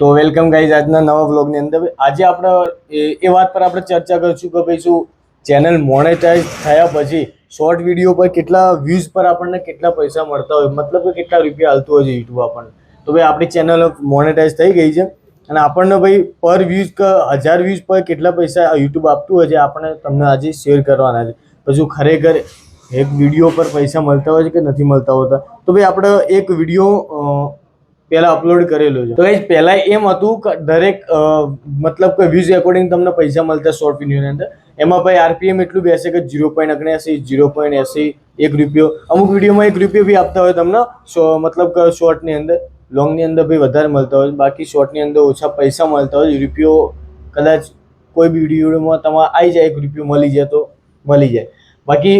તો welcome guys આજના નવા વ્લોગની અંદર. આજે આપણે એ વાત પર આપણે ચર્ચા કરીશું કે ભાઈ શું ચેનલ મોનેટાઈઝ થયા પછી શોર્ટ વીડિયો પર કેટલા વ્યૂઝ પર આપણને કેટલા પૈસા મળતા હોય? મતલબ કે કેટલા રૂપિયા હાલતું હોય છે યુટ્યુબ આપણને? તો ભાઈ આપણી ચેનલ મોનેટાઈઝ થઈ ગઈ છે. અને આપણને ભાઈ પર વ્યૂઝ કે હજાર વ્યૂઝ પર કેટલા પૈસા યુટ્યુબ આપતું હોય છે આપણે તમને આજે શેર કરવાના છે. પછી ખરેખર એક વીડિયો પર પૈસા મળતા હોય છે કે નથી મળતા હોતા? તો ભાઈ આપણે એક વીડિયો પહેલા અપલોડ કરેલો છે. તો એ પહેલા એમ હતું કે દરેક મતલબ કે વ્યૂઝ એકોર્ડિંગ તમને પૈસા મળતા શોર્ટ વિડીયોની અંદર. એમાં ભાઈ આરપીએમ એટલું બેસે કે ઝીરો પોઈન્ટ ઓગણ્યાસી ઝીરો પોઈન્ટ એસી, એક રૂપિયો. અમુક વિડીયોમાં એક રૂપિયો બી આપતા હોય તમને મતલબ કે શોર્ટની અંદર. લોંગની અંદર ભાઈ વધારે મળતા હોય. બાકી શોર્ટની અંદર ઓછા પૈસા મળતા હોય. રૂપિયો કદાચ કોઈ બી વિડીયોમાં તમારે આવી જાય, એક રૂપિયો મળી જાય તો મળી જાય. બાકી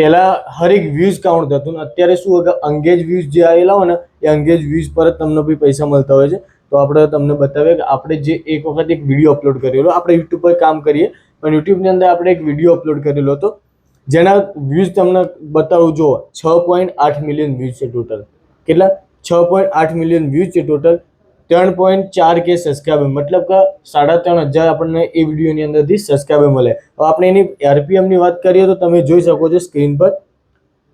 પહેલાં હરેક વ્યૂઝ કાઉન્ટ થતું ને અત્યારે શું હોય કે અંગેજ વ્યૂઝ જે આવેલા હોય ને, એ અંગેજ વ્યૂઝ પર જ તમને બી પૈસા મળતા હોય છે. તો આપણે તમને બતાવીએ કે આપણે જે એક વખત એક વીડિયો અપલોડ કરેલો, આપણે યુટ્યુબ પર કામ કરીએ, પણ યુટ્યુબની અંદર આપણે એક વીડિયો અપલોડ કરેલો હતો. જેના વ્યૂઝ તમને બતાવું, જુઓ, છ પોઈન્ટ આઠ મિલિયન વ્યૂઝ છે ટોટલ કેટલા? છ પોઈન્ટ આઠ મિલિયન વ્યૂઝ છે ટોટલ ત્રણ પોઈન્ટ ચાર કે સબસ્ક્રાઈબર મતલબ કે સાડા ત્રણ હજાર આપણને એ વિડીયોની અંદરથી સબસ્ક્રાઈબર મળે. હવે આપણે એની આરપીએમની વાત કરીએ તો તમે જોઈ શકો છો સ્ક્રીન પર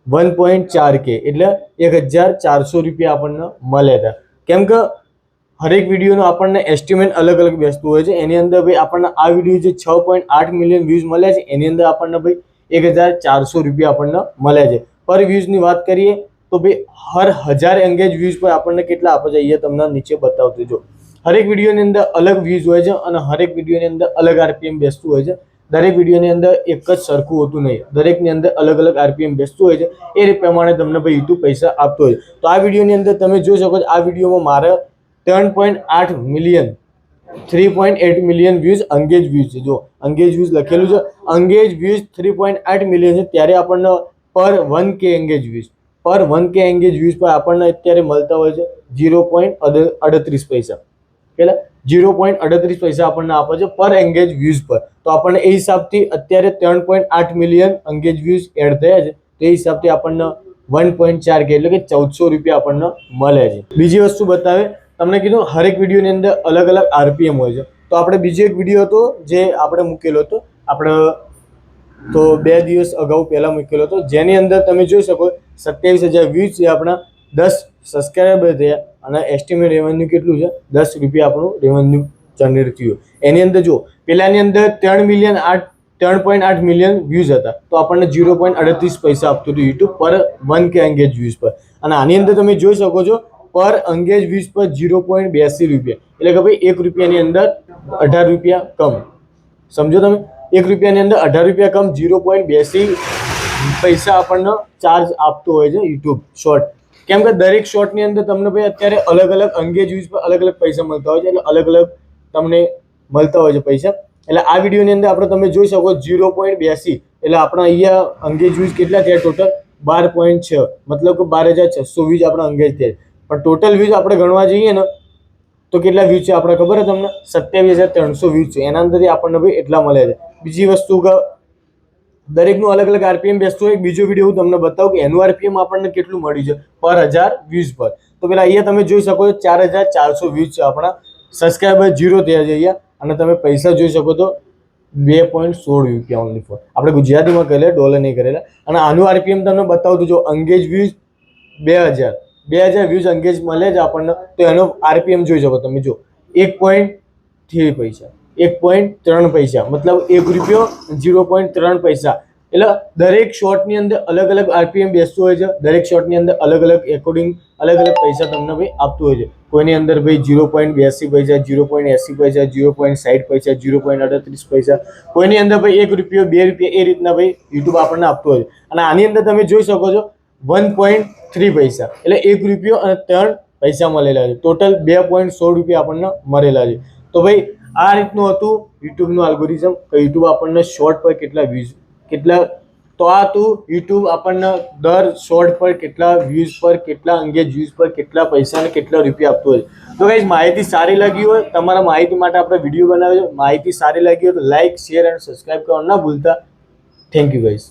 વન પોઈન્ટ ચાર કે એટલે એક હજાર ચારસો રૂપિયા આપણને મળે હતા કેમ કે હરેક વિડીયોનો આપણને એસ્ટિમેટ અલગ અલગ બેસતું હોય છે. એની અંદર ભાઈ આપણને આ વીડિયો જે છ પોઈન્ટ આઠ મિલિયન વ્યૂઝ મળ્યા છે, એની અંદર આપણને ભાઈ એક હજાર ચારસો રૂપિયા આપણને મળ્યા છે. પર વ્યૂઝની વાત કરીએ તો ભાઈ હર હજાર એંગેજ વ્યૂઝ પર આપણને કેટલા આપે છે એ તમને નીચે બતાવતું જો. હરેક વિડીયોની અંદર અલગ વ્યૂઝ હોય છે અને હરેક વિડીયોની અંદર અલગ આરપીએમ બેસતું હોય છે. દરેક વિડીયોની અંદર એક જ સરખું હોતું નહીં. દરેકની અંદર અલગ અલગ આરપીએમ બેસતું હોય છે. એ પ્રમાણે તમને ભાઈ યુટ્યુબ પૈસા આપતો હોય તો આ વિડીયોની અંદર તમે જોઈ શકો છો, આ વિડીયોમાં મારે ત્રણ પોઈન્ટ આઠ million three point eight million views engaged views છે. જો અંગેજ વ્યૂઝ લખેલું છે. અંગેજ વ્યૂઝ થ્રી પોઈન્ટ આઠ મિલિયન છે. ત્યારે આપણને per one K engaged views per one K engaged views પર આપણને અત્યારે મળતા હોય છે ઝીરો પોઈન્ટ અડત્રીસ પૈસા. કેટલા ઝીરો પોઈન્ટ અડત્રીસ પૈસા આપણને આપે છે પર એંગેજ વ્યૂઝ પર. તો આપણને એ હિસાબથી અત્યારે ત્રણ પોઈન્ટ આઠ મિલિયન એંગેજ વ્યૂઝ એડ થયા છે. તે હિસાબથી આપણને વન પોઈન્ટ ચાર કે એટલે કે ચૌદસો રૂપિયા આપણને મળે છે. બીજી વસ્તુ બતાવે, તમને કીધું હરેક વિડીયોની અંદર અલગ અલગ આરપીએમ હોય છે. તો આપણે બીજો એક વીડિયો હતો જે આપણે મૂકેલો હતો. આપણે તો બે દિવસ અગાઉ પહેલાં મૂકેલો હતો. જેની અંદર તમે જોઈ શકો સત્યાવીસ હજાર વ્યૂઝ છે આપણા દસ સબસ્ક્રાઈબર થયા અને એસ્ટિમેટ રેવન્યુ કેટલું છે? દસ રૂપિયા આપણું રેવન્યુ જનરેટ થયું. એની અંદર જો પહેલાંની અંદર ત્રણ મિલિયન આઠ, ત્રણ પોઈન્ટ આઠ મિલિયન વ્યૂઝ હતા. તો આપણને ઝીરો પોઈન્ટ અડત્રીસ પૈસા આપતું હતું યુટ્યુબ પર વન કે એંગેજ વ્યૂઝ પર. અને આની અંદર તમે જોઈ શકો છો પર અંગેજ વ્યૂઝ પર ઝીરો પોઈન્ટ બ્યાસી રૂપિયા. એટલે કે ભાઈ એક રૂપિયાની અંદર અઢાર રૂપિયા કમ. સમજો તમે? એક રૂપિયાની અંદર અઢાર રૂપિયા કમ ઝીરો પોઈન્ટ બ્યાસી પૈસા આપણને ચાર્જ આપતો હોય છે યુટ્યુબ શોર્ટ કેમ કે દરેક શોર્ટની અંદર તમને ભાઈ અત્યારે અલગ અલગ અંગેજ વ્યૂઝ પર અલગ અલગ પૈસા મળતા હોય છે, એટલે અલગ અલગ તમને મળતા હોય છે પૈસા. એટલે આ વિડીયોની અંદર આપણે તમે જોઈ શકો ઝીરો પોઈન્ટ બ્યાસી. એટલે આપણા અહીંયા અંગેજ વ્યૂઝ કેટલા થયા ટોટલ બાર પોઈન્ટ છ. મતલબ કે બાર હજાર છસો વીજ આપણા અંગેજ થયા પણ ટોટલ વ્યૂઝ આપણે ગણવા જઈએ ને, તો કેટલા વ્યૂઝ છે આપણે ખબર છે તમને? સત્યાવીસ હજાર ત્રણસો વ્યૂઝ છે. એના અંદરથી આપણને ભાઈ એટલા મળે છે. બીજી વસ્તુ કે દરેકનું અલગ અલગ આરપીએમ બેસતું હોય. બીજો વીડિયો હું તમને બતાવું કે એનું આરપીએમ આપણને કેટલું મળ્યું છે પર હજાર વ્યૂઝ પર. તો પેલા અહીંયા તમે જોઈ શકો છો ચાર હજાર ચારસો વ્યૂઝ છે આપણા સબસ્ક્રાઈબર ઝીરો થયા છે અહીંયા. અને તમે પૈસા જોઈ શકો તો બે પોઈન્ટ સોળ રૂપિયા ઓનલી ફોર આપણે ગુજરાતીમાં કરેલા, ડોલર નહીં કરેલા. અને આનું આરપીએમ તમને બતાવું જો અંગેજ વ્યૂઝ બે હજાર. બે હજાર વ્યૂઝ અંગેજ મળે છે આપણને. તો એનો આરપીએમ જોઈ શકો તમે જો. એક પોઈન્ટ થ્રી પૈસા. એક પોઈન્ટ ત્રણ પૈસા, મતલબ એક રૂપિયો ઝીરો પોઈન્ટ ત્રણ પૈસા. એટલે દરેક શોર્ટની અંદર અલગ અલગ આરપીએમ બેસતું હોય છે, દરેક શોર્ટની અંદર અલગ અલગ એકોર્ડિંગ અલગ અલગ પૈસા તમને ભાઈ આપતું હોય છે. કોઈની અંદર ભાઈ ઝીરો પોઈન્ટ બ્યાસી પૈસા, ઝીરો પોઈન્ટ એંસી પૈસા, ઝીરો પોઈન્ટ સાઠ પૈસા, ઝીરો પોઈન્ટ અડત્રીસ પૈસા, કોઈની અંદર ભાઈ એક રૂપિયો, બે રૂપિયા એ રીતના ભાઈ યુટ્યુબ આપણને આપતું હોય છે. અને આની અંદર તમે જોઈ શકો છો વન પોઈન્ટ થ્રી પૈસા, એટલે એક રૂપિયો અને ત્રણ પૈસા મળેલા છે. ટોટલ બે પોઈન્ટ સો રૂપિયા આપણને મળેલા છે. તો ભાઈ આ રીતનું હતું યુટ્યુબનું આલ્ગોરિઝમ કે યુટ્યુબ આપણને શોર્ટ પર કેટલા વ્યૂઝ કેટલા, તો આ હતું યુટ્યુબ આપણને દર શોર્ટ પર કેટલા વ્યૂઝ પર, કેટલા અંગે વ્યૂઝ પર, કેટલા પૈસા અને કેટલા રૂપિયા આપતું હોય. તો ગાઈઝ માહિતી સારી લાગી હોય, તમારા માહિતી માટે આપણે વીડિયો બનાવ્યો માહિતી સારી લાગી હોય તો લાઇક શેર અને સબસ્ક્રાઈબ કરવા ના ભૂલતા. Thank you guys